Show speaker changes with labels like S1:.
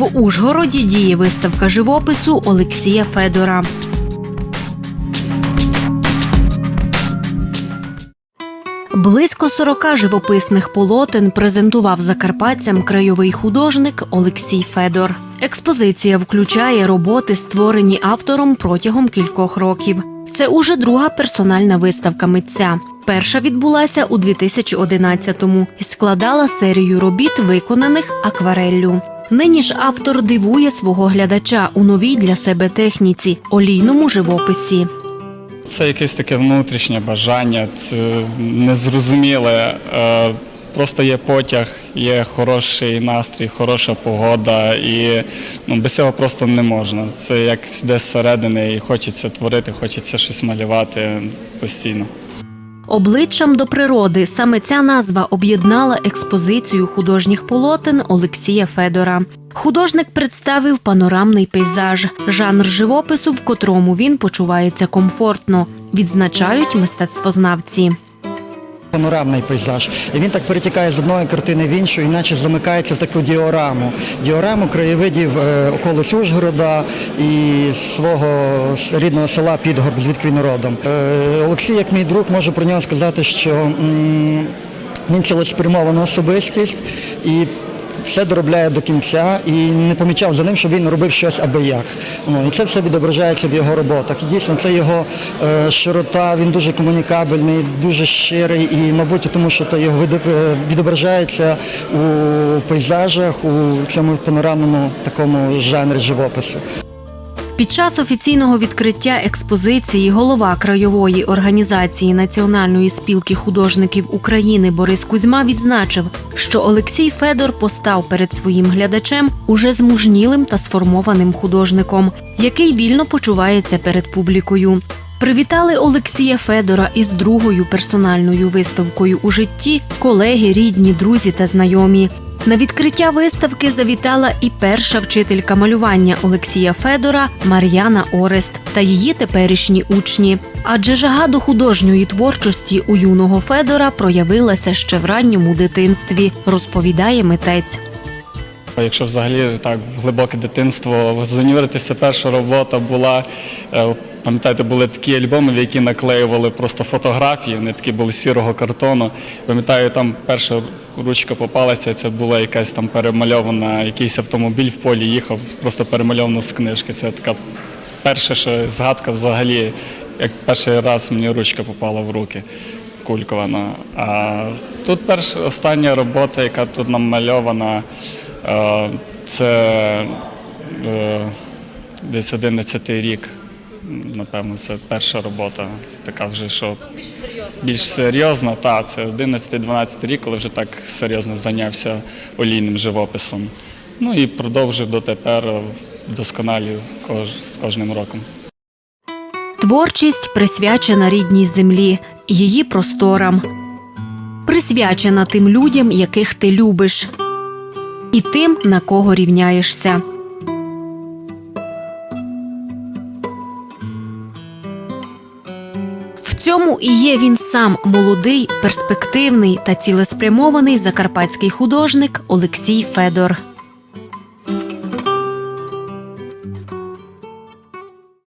S1: В Ужгороді діє виставка живопису Олексія Федора. Близько 40 живописних полотен презентував закарпатцям краєвий художник Олексій Федор. Експозиція включає роботи, створені автором протягом кількох років. Це уже друга персональна виставка митця. Перша відбулася у 2011-му і складала серію робіт, виконаних аквареллю. Нині ж автор дивує свого глядача у новій для себе техніці олійному живописі.
S2: Це якесь таке внутрішнє бажання, це незрозуміле. Е, Просто є потяг, є хороший настрій, хороша погода, і ну, без цього просто не можна. Це як десь зсередини, і хочеться творити, хочеться щось малювати постійно.
S1: Обличчям до природи саме ця назва об'єднала експозицію художніх полотен Олексія Федора. Художник представив панорамний пейзаж, жанр живопису, в котрому він почувається комфортно, відзначають мистецтвознавці.
S3: Панорамний пейзаж. І він так перетікає з одної картини в іншу, іначе замикається в таку діораму. Діораму краєвидів е, околиць Ужгорода і свого рідного села Підгорб, звідки він родом. Е, Олексій, як мій друг, можу про нього сказати, що він цілеспрямована особистість і все доробляє до кінця і не помічав за ним, щоб він робив щось аби як. І це все відображається в його роботах. І дійсно, це його е, широта, він дуже комунікабельний, дуже щирий, і, мабуть, тому що це його е, відображається у пейзажах, у цьому панорамному такому жанрі живопису.
S1: Під час офіційного відкриття експозиції голова краєвої організації Національної спілки художників України Борис Кузьма відзначив, що Олексій Федор постав перед своїм глядачем уже змужнілим та сформованим художником, який вільно почувається перед публікою. Привітали Олексія Федора із другою персональною виставкою у житті колеги, рідні, друзі та знайомі. На відкриття виставки завітала і перша вчителька малювання Олексія Федора Мар'яна Орест та її теперішні учні. Адже жага до художньої творчості у юного Федора проявилася ще в ранньому дитинстві, розповідає митець.
S2: Якщо взагалі так глибоке дитинство занюритися, перша робота була. е, Пам'ятаєте, були такі альбоми, в які наклеювали просто фотографії, вони такі були сірого картону. Пам'ятаю, там перша ручка попалася, це була якась там перемальована, якийсь автомобіль в полі їхав, просто перемальовано з книжки. Це така перша згадка взагалі, як перший раз мені ручка попала в руки кулькована. А тут перша остання робота, яка тут намальована, е, це е, десь 11 рік. Напевно, це перша робота, така вже що більш серйозна. Та, це 11-12 рік, коли вже так серйозно зайнявся олійним живописом. Ну і продовжив дотепер вдосконалюю кож- з кожним роком.
S1: Творчість присвячена рідній землі, її просторам, присвячена тим людям, яких ти любиш, і тим, на кого рівняєшся. Цьому і є він сам молодий, перспективний та цілеспрямований закарпатський художник Олексій Федор.